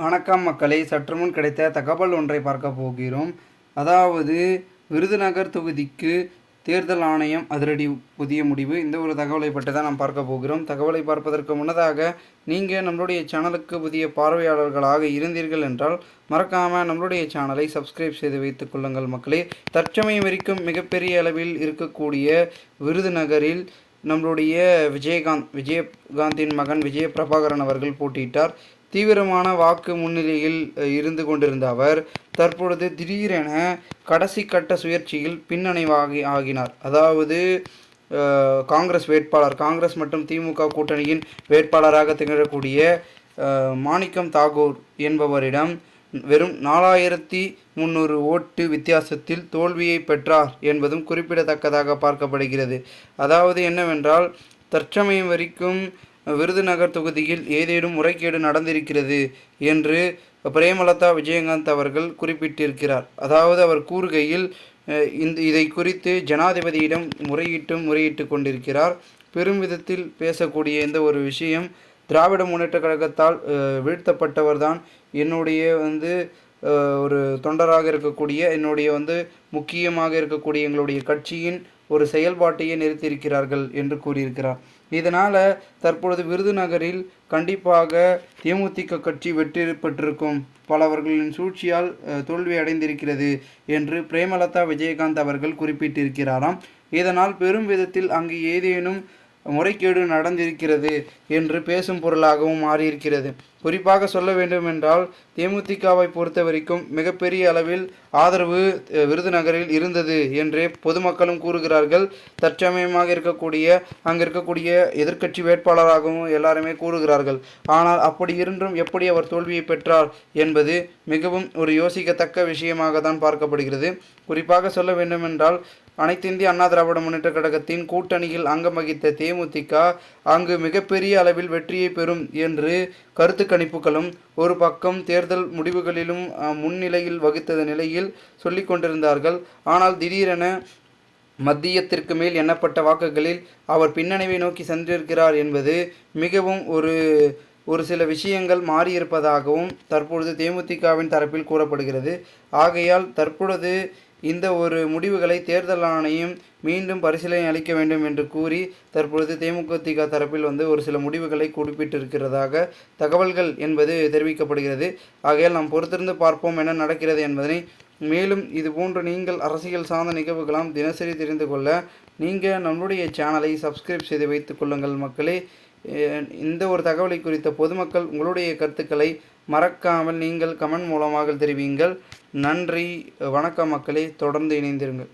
வணக்கம் மக்களை சற்று முன் கிடைத்த தகவல் ஒன்றை பார்க்க போகிறோம். அதாவது விருதுநகர் தொகுதிக்கு தேர்தல் ஆணையம் அதிரடி புதிய முடிவு. இந்த ஒரு தகவலை பற்றி தான் நாம் பார்க்க போகிறோம். தகவலை பார்ப்பதற்கு முன்னதாக நீங்கள் நம்மளுடைய சேனலுக்கு புதிய பார்வையாளர்களாக இருந்தீர்கள் என்றால் மறக்காமல் நம்மளுடைய சேனலை சப்ஸ்கிரைப் செய்து வைத்துக் கொள்ளுங்கள் மக்களே. தற்சமயம் வரைக்கும் மிகப்பெரிய அளவில் இருக்கக்கூடிய விருதுநகரில் நம்மளுடைய விஜயகாந்த் விஜயகாந்தின் மகன் விஜய பிரபாகரன் அவர்கள் போட்டியிட்டார். தீவிரமான வாக்கு முன்னிலையில் இருந்து கொண்டிருந்த அவர் தற்பொழுது திடீரென கடைசி கட்ட சுயற்சியில் பின்னணிவாகி ஆகினார். அதாவது காங்கிரஸ் வேட்பாளர் காங்கிரஸ் மற்றும் திமுக கூட்டணியின் வேட்பாளராக திகழக்கூடிய மாணிக்கம் தாகூர் என்பவரிடம் வெறும் நாலாயிரத்தி முந்நூறு ஓட்டு வித்தியாசத்தில் தோல்வியை பெற்றார் என்பதும் குறிப்பிடத்தக்கதாக பார்க்கப்படுகிறது. அதாவது என்னவென்றால் தற்சமயம் வரைக்கும் விருதுநகர் தொகுதியில் ஏதேனும் முறைகேடு நடந்திருக்கிறது என்று பிரேமலதா விஜயகாந்த் அவர்கள் குறிப்பிட்டிருக்கிறார். அதாவது அவர் கூறுகையில் இந்த இதை குறித்து ஜனாதிபதியிடம் முறையிட்டும் முறையிட்டு கொண்டிருக்கிறார். பெரும் விதத்தில் பேசக்கூடிய இந்த ஒரு விஷயம் திராவிட முன்னேற்ற கழகத்தால் வீழ்த்தப்பட்டவர்தான். என்னுடைய வந்து ஒரு தொண்டராக இருக்கக்கூடிய என்னுடைய வந்து முக்கியமாக இருக்கக்கூடிய எங்களுடைய கட்சியின் ஒரு செயல்பாட்டையே நிறுத்தியிருக்கிறார்கள் என்று கூறியிருக்கிறார். இதனால் தற்பொழுது விருதுநகரில் கண்டிப்பாக தேமுதிக கட்சி வெற்றி பெற்றிருக்கும். பலவர்களின் சூழ்ச்சியால் தோல்வி அடைந்திருக்கிறது என்று பிரேமலதா விஜயகாந்த் அவர்கள் குறிப்பிட்டிருக்கிறாராம். இதனால் பெரும் விதத்தில் அங்கு ஏதேனும் முறைகேடு நடந்திருக்கிறது என்று பேசும் பொருளாகவும் மாறியிருக்கிறது. குறிப்பாக சொல்ல வேண்டுமென்றால் தேமுதிகவை பொறுத்த வரைக்கும் மிகப்பெரிய அளவில் ஆதரவு விருதுநகரில் இருந்தது என்றே பொதுமக்களும் கூறுகிறார்கள். தற்சமயமாக இருக்கக்கூடிய அங்கு இருக்கக்கூடிய எதிர்க்கட்சி வேட்பாளராகவும் எல்லாருமே கூறுகிறார்கள். ஆனால் அப்படி இருந்தும் எப்படி அவர் தோல்வியை பெற்றார் என்பது மிகவும் ஒரு யோசிக்கத்தக்க விஷயமாக தான் பார்க்கப்படுகிறது. குறிப்பாக சொல்ல வேண்டுமென்றால் அனைத்திந்திய அண்ணா திராவிட முன்னேற்ற கழகத்தின் கூட்டணியில் அங்கம் வகித்த தேமுதிக அங்கு மிகப்பெரிய அளவில் வெற்றியை பெறும் என்று கருத்து கணிப்புகளும் ஒரு பக்கம் தேர்தல் முடிவுகளிலும் முன்னிலையில் வகித்த நிலையில் சொல்லிக் கொண்டிருந்தார்கள். ஆனால் திடீரென மத்தியத்திற்கு மேல் எண்ணப்பட்ட வாக்குகளில் அவர் பின்னணிவை நோக்கி சென்றிருக்கிறார் என்பது மிகவும் ஒரு ஒரு சில விஷயங்கள் மாறியிருப்பதாகவும் தற்பொழுது தேமுதிகவின் தரப்பில் கூறப்படுகிறது. ஆகையால் தற்பொழுது இந்த ஒரு முடிவுகளை தேர்தல் ஆணையம் மீண்டும் பரிசீலனை அளிக்க வேண்டும் என்று கூறி தற்பொழுது தேமுதிக தரப்பில் வந்து ஒரு சில முடிவுகளை குறிப்பிட்டிருக்கிறதாக தகவல்கள் என்பது தெரிவிக்கப்படுகிறது. ஆகையால் நாம் பொறுத்திருந்து பார்ப்போம் என்ன நடக்கிறது என்பதனை. மேலும் இது போன்று நீங்கள் அரசியல் சார்ந்த நிகழ்வுகளாம் தினசரி தெரிந்து கொள்ள நீங்கள் நம்மளுடைய சேனலை சப்ஸ்கிரைப் செய்து வைத்துக் கொள்ளுங்கள் மக்களே. இந்த ஒரு தகவலை குறித்த பொதுமக்கள் உங்களுடைய கருத்துக்களை மறக்காமல் நீங்கள் கமெண்ட் மூலமாக தெரிவியுங்கள் நன்றி வணக்கம் மக்களே தொடர்ந்து இணைந்திருங்கள்.